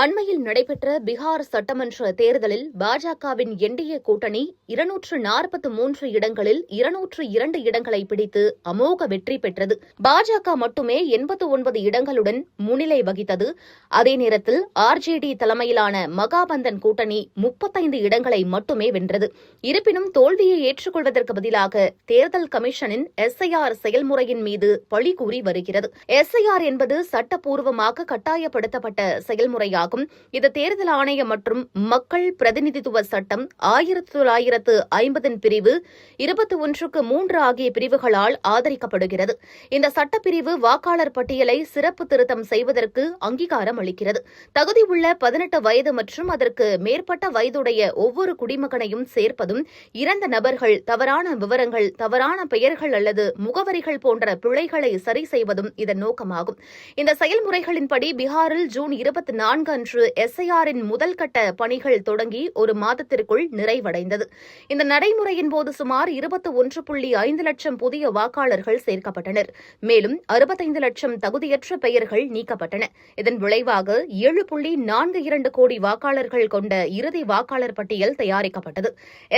அண்மையில் நடைபெற்ற பீகார் சட்டமன்ற தேர்தலில் பாஜகவின் என்டிஏ கூட்டணி இருநூற்று நாற்பத்து மூன்று இடங்களில் இருநூற்று இரண்டு இடங்களை பிடித்து அமோக வெற்றி பெற்றது. பாஜக மட்டுமே எண்பத்து ஒன்பது இடங்களுடன் முன்னிலை வகித்தது. அதே நேரத்தில் ஆர்ஜேடி தலைமையிலான மகாபந்தன் கூட்டணி முப்பத்தைந்து இடங்களை மட்டுமே வென்றது. இருப்பினும் தோல்வியை ஏற்றுக்கொள்வதற்கு பதிலாக தேர்தல் கமிஷனின் எஸ்ஐஆர் செயல்முறையின் மீது பழி கூறி வருகிறது. எஸ்ஐஆர் என்பது சட்டப்பூர்வமாக கட்டாயப்படுத்தப்பட்ட செயல்முறையாகும். ஆகும் இது தேர்தல் ஆணையம் மற்றும் மக்கள் பிரதிநிதித்துவ சட்டம் ஆயிரத்தி தொள்ளாயிரத்து ஐம்பதின் பிரிவு இருபத்தி ஒன்றுக்கு மூன்று ஆகிய பிரிவுகளால் ஆதரிக்கப்படுகிறது. இந்த சட்டப்பிரிவு வாக்காளர் பட்டியலை சிறப்பு திருத்தம் செய்வதற்கு அங்கீகாரம் அளிக்கிறது. தகுதி உள்ள பதினெட்டு வயது மற்றும் அதற்கு மேற்பட்ட வயதுடைய ஒவ்வொரு குடிமகனையும் சேர்ப்பதும் இறந்த நபர்கள் தவறான விவரங்கள் தவறான பெயர்கள் அல்லது முகவரிகள் போன்ற பிழைகளை சரி செய்வதும் இதன் நோக்கமாகும். இந்த செயல்முறைகளின்படி பீகாரில் ஜூன் இருபத்தி நான்கு அன்று எஸ்ஐஆரின் முதல் கட்ட பணிகள் தொடங்கி ஒரு மாதத்திற்குள் நிறைவடைந்தது. இந்த நடைமுறையின் போது சுமார் இருபத்தி ஒன்று புள்ளி ஐந்து லட்சம் புதிய வாக்காளர்கள் சேர்க்கப்பட்டனர். மேலும் அறுபத்தைந்து லட்சம் தகுதியற்ற பெயர்கள் நீக்கப்பட்டன. இதன் விளைவாக ஏழு புள்ளி நான்கு இரண்டு கோடி வாக்காளர்கள் கொண்ட இறுதி வாக்காளர் பட்டியல் தயாரிக்கப்பட்டது.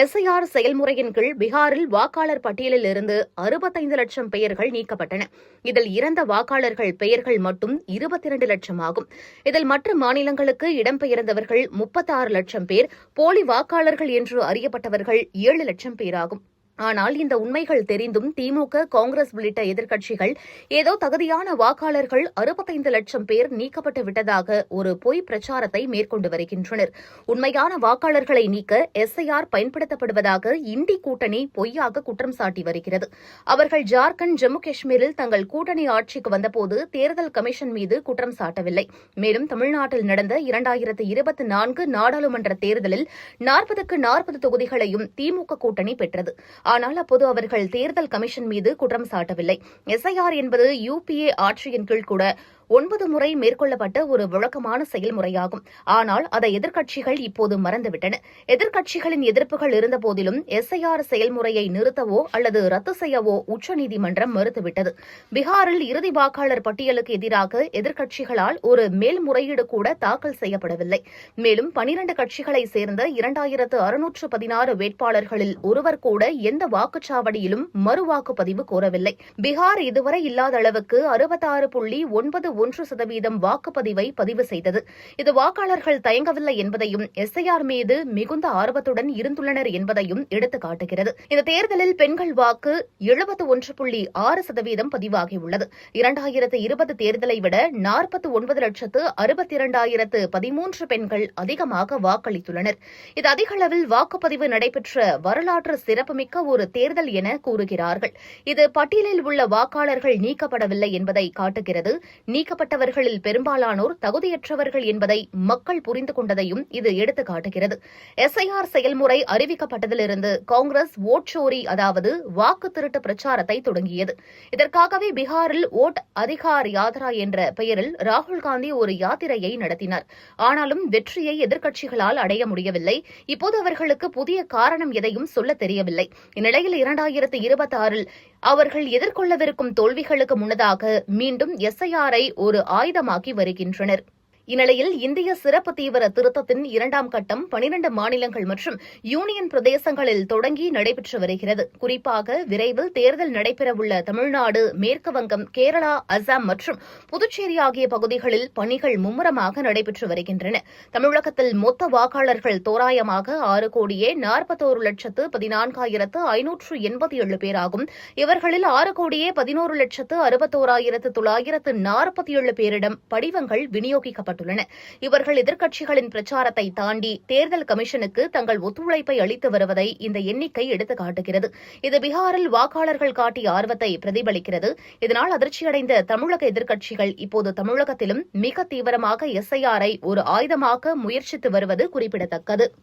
எஸ்ஐஆர் செயல்முறையின் கீழ் பீகாரில் வாக்காளர் பட்டியலில் இருந்து அறுபத்தைந்து லட்சம் பெயர்கள் நீக்கப்பட்டன. இதில் இறந்த வாக்காளர்கள் பெயர்கள் மட்டும் இருபத்தி இரண்டு லட்சம் ஆகும். இதில் மற்ற மாநில மாநிலங்களுக்கு இடம்பெயர்ந்தவர்கள் முப்பத்தாறு லட்சம் பேர் போலி வாக்காளர்கள் என்று அறியப்பட்டவர்கள் ஏழு லட்சம் பேராகும். ஆனால் இந்த உண்மைகள் தெரிந்தும் திமுக காங்கிரஸ் உள்ளிட்ட எதிர்க்கட்சிகள் ஏதோ தகுதியான வாக்காளர்கள் அறுபத்தைந்து லட்சம் பேர் நீக்கப்பட்டு விட்டதாக ஒரு பொய் பிரச்சாரத்தை மேற்கொண்டு வருகின்றனர். உண்மையான வாக்காளர்களை நீக்க எஸ்ஐஆர் பயன்படுத்தப்படுவதாக இந்தி கூட்டணி பொய்யாக குற்றம் சாட்டி வருகிறது. அவர்கள் ஜார்க்கண்ட் ஜம்மு காஷ்மீரில் தங்கள் கூட்டணி ஆட்சிக்கு வந்தபோது தேர்தல் கமிஷன் மீது குற்றம் சாட்டவில்லை. மேலும் தமிழ்நாட்டில் நடந்த இரண்டாயிரத்து இருபத்தி நான்கு நாடாளுமன்ற தேர்தலில் நாற்பதுக்கு நாற்பது தொகுதிகளையும் திமுக கூட்டணி பெற்றது. ஆனால் அப்போது அவர்கள் தேர்தல் கமிஷன் மீது குற்றம் சாட்டவில்லை. எஸ்ஐஆர் என்பது யுபிஏ ஆட்சியின் கீழ் கூட ஒன்பது முறை மேற்கொள்ளப்பட்ட ஒரு வழக்கமான செயல்முறையாகும். ஆனால் அதை எதிர்க்கட்சிகள் இப்போது மறந்துவிட்டன. எதிர்க்கட்சிகளின் எதிர்ப்புகள் இருந்தபோதிலும் எஸ்ஐஆர் செயல்முறையை நிறுத்தவோ அல்லது ரத்து செய்யவோ உச்சநீதிமன்றம் மறுத்துவிட்டது. பீகாரில் இறுதி வாக்காளர் பட்டியலுக்கு எதிராக எதிர்க்கட்சிகளால் ஒரு மேல்முறையீடு கூட தாக்கல் செய்யப்படவில்லை. மேலும் பனிரண்டு கட்சிகளை சேர்ந்த இரண்டாயிரத்து அறுநூற்று பதினாறு வேட்பாளர்களில் ஒருவர் கூட எந்த வாக்குச்சாவடியிலும் மறுவாக்குப்பதிவு கோரவில்லை. பீகார் இதுவரை இல்லாத அளவுக்கு அறுபத்தாறு புள்ளி ஒன்பது ஒன்று சதவீதம் வாக்குப்பதிவை பதிவு செய்தது. இது வாக்காளர்கள் தயங்கவில்லை என்பதையும் எஸ்ஐஆர் மீது மிகுந்த ஆர்வத்துடன் இருந்துள்ளனர் என்பதையும் எடுத்துக் காட்டுகிறது. இந்த தேர்தலில் பெண்கள் வாக்கு எழுபத்து ஒன்று புள்ளி ஆறு சதவீதம் பதிவாகியுள்ளது. இரண்டாயிரத்து இருபது தேர்தலை விட நாற்பத்தி ஒன்பது லட்சத்து அறுபத்தி இரண்டாயிரத்து பதிமூன்று பெண்கள் அதிகமாக வாக்களித்துள்ளனர். இது அதிக அளவில் வாக்குப்பதிவு நடைபெற்ற வரலாற்று சிறப்புமிக்க ஒரு தேர்தல் என கூறுகிறார்கள். இது பட்டியலில் உள்ள வாக்காளர்கள் நீக்கப்படவில்லை என்பதை காட்டுகிறது. நீ நீக்கப்பட்டவர்களில் பெரும்பாலானோர் தகுதியற்றவர்கள் என்பதை மக்கள் புரிந்து கொண்டதையும் இது எடுத்துக் காட்டுகிறது. எஸ்ஐஆர் செயல்முறை அறிவிக்கப்பட்டதிலிருந்து காங்கிரஸ் ஓட்சோரி அதாவது வாக்கு திருட்டு பிரச்சாரத்தை தொடங்கியது. இதற்காகவே பீகாரில் ஓட் அதிகார் யாத்ரா என்ற பெயரில் ராகுல் காந்தி ஒரு யாத்திரையை நடத்தினார். ஆனாலும் வெற்றியை எதிர்க்கட்சிகளால் அடைய முடியவில்லை. இப்போது அவர்களுக்கு புதிய காரணம் எதையும் சொல்ல தெரியவில்லை. இந்நிலையில் இரண்டாயிரத்து இருபத்தி ஆறில் அவர்கள் எதிர்கொள்ளவிருக்கும் தோல்விகளுக்கு முன்னதாக மீண்டும் எஸ்ஐஆரை ஒரு ஆயுதமாக்கி வருகின்றனர். இந்நிலையில் இந்திய சிறப்பு தீவிர திருத்தத்தின் இரண்டாம் கட்டம் பனிரண்டு மாநிலங்கள் மற்றும் யூனியன் பிரதேசங்களில் தொடங்கி நடைபெற்று வருகிறது. குறிப்பாக விரைவில் தேர்தல் நடைபெறவுள்ள தமிழ்நாடு மேற்குவங்கம் கேரளா அசாம் மற்றும் புதுச்சேரி ஆகிய பகுதிகளில் பணிகள் மும்முரமாக நடைபெற்று வருகின்றன. தமிழகத்தில் மொத்த வாக்காளர்கள் தோராயமாக ஆறு கோடியே நாற்பத்தோரு லட்சத்து பதினான்காயிரத்து ஐநூற்று எண்பத்தி ஏழு பேராகும். இவர்களில் ஆறு கோடியே பதினோரு லட்சத்து அறுபத்தோராயிரத்து தொள்ளாயிரத்து நாற்பத்தி ஏழு பேரிடம் படிவங்கள் விநியோகிக்கப்பட்டன. செய்யப்பட்டுள்ளன இவர்கள் எதிர்க்கட்சிகளின் பிரச்சாரத்தை தாண்டி தேர்தல் கமிஷனுக்கு தங்கள் ஒத்துழைப்பை அளித்து வருவதை இந்த எண்ணிக்கை எடுத்துக் காட்டுகிறது. இது பீகாரில் வாக்காளர்கள் காட்டிய ஆர்வத்தை பிரதிபலிக்கிறது. இதனால் அதிர்ச்சியடைந்த தமிழக எதிர்க்கட்சிகள் இப்போது தமிழகத்திலும் மிக தீவிரமாக எஸ்ஐஆரை ஒரு ஆயுதமாக்க முயற்சித்து வருவது குறிப்பிடத்தக்கது.